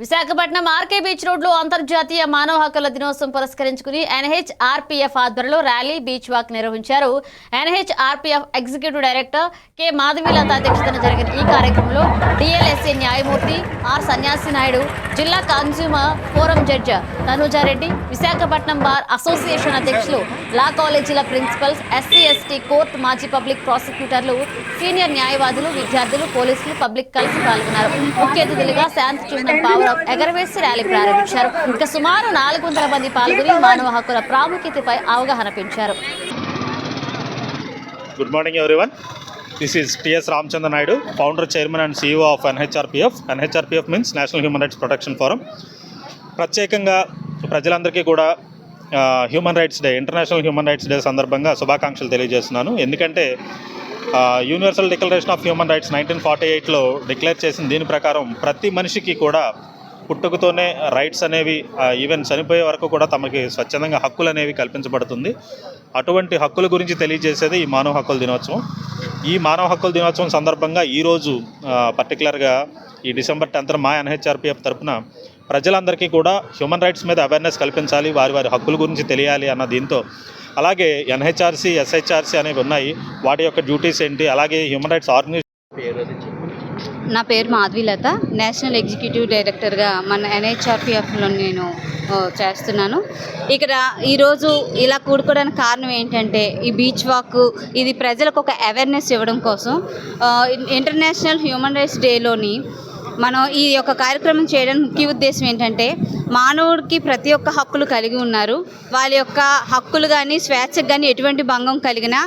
Visakhapatnam RK beach రోడ్లో అంతర్జాతీయ మానవ హక్కుల దినోత్సవం పురస్కరించుకుని ఎన్హెచ్ఆర్పీఎఫ్ ఆధ్వర్యంలో ర్యాలీ బీచ్ వాక్ నిర్వహించారు. NHRPF executive director K. Madhavilatha అధ్యక్షతన జరిగిన ఈ కార్యక్రమంలో డిఎల్ఎస్ఏ న్యాయమూర్తి ఆర్ సన్యాసి నాయుడు జిల్లా consumer forum judge Tanuja Reddy Visakhapatnam bar association అధ్యక్షులు లా కాలేజీల ప్రిన్సిపల్స్ ఎస్సీ ఎస్టీ కోర్టు మాజీ పబ్లిక్ ప్రాసిక్యూటర్లు సీనియర్ న్యాయవాదులు విద్యార్థులు పోలీసులు పబ్లిక్ కలిసి పాల్గొన్నారు. ముఖ్య అతిథులుగా శాంతి చిహ్నం ఎగరవేసి ర్యాలీ ప్రారంభించారు. ఇక సుమారు నాలుగు వందల మంది పాల్గొని మానవ హక్కుల ప్రాముఖ్యతపై అవగాహన పెంచారు. Good morning everyone this is TS Ramachandra Naidu founder chairman and CEO of NHRPF NHRPF means national human rights protection forum ప్రత్యేకంగా ప్రజలందరికీ కూడా human rights day international human rights day సందర్భంగా శుభాకాంక్షలు తెలియజేస్తున్నాను. ఎందుకంటే universal declaration of human rights nineteen forty ఎయిట్లో declare చేసిన దీని ప్రకారం ప్రతి మనిషికి కూడా పుట్టుకతోనే రైట్స్ అనేవి ఈవెన్ చనిపోయే వరకు కూడా తమకి స్వచ్ఛందంగా హక్కులు అనేవి కల్పించబడుతుంది. అటువంటి హక్కుల గురించి తెలియజేసేది ఈ మానవ హక్కుల దినోత్సవం. ఈ మానవ హక్కుల దినోత్సవం సందర్భంగా ఈరోజు పర్టికులర్గా ఈ డిసెంబర్ టెన్త్ మా ఎన్హెచ్ఆర్పిఎఫ్ తరపున ప్రజలందరికీ కూడా హ్యూమన్ రైట్స్ మీద అవేర్నెస్ కల్పించాలి వారి వారి హక్కుల గురించి తెలియాలి అన్న దీంతో. అలాగే ఎన్హెచ్ఆర్సీ ఎస్హెచ్ఆర్సీ అనేవి ఉన్నాయి. వాటి యొక్క డ్యూటీస్ ఏంటి? అలాగే హ్యూమన్ రైట్స్ ఆర్గనైజేషన్ నా పేరు మాధవీలత నేషనల్ ఎగ్జిక్యూటివ్ డైరెక్టర్గా మన ఎన్హెచ్ఆర్పిఎఫ్లో నేను చేస్తున్నాను. ఇక్కడ ఈరోజు ఇలా కూడుకోవడానికి కారణం ఏంటంటే ఈ బీచ్ వాక్ ఇది ప్రజలకు ఒక అవేర్నెస్ ఇవ్వడం కోసం ఇంటర్నేషనల్ హ్యూమన్ రైట్స్ డేలోని మనం ఈ యొక్క కార్యక్రమం చేయడానికి ముఖ్య ఉద్దేశం ఏంటంటే మానవుడికి ప్రతి ఒక్క హక్కులు కలిగి ఉన్నారు. వాళ్ళ యొక్క హక్కులు కానీ స్వేచ్ఛకు కానీ ఎటువంటి భంగం కలిగినా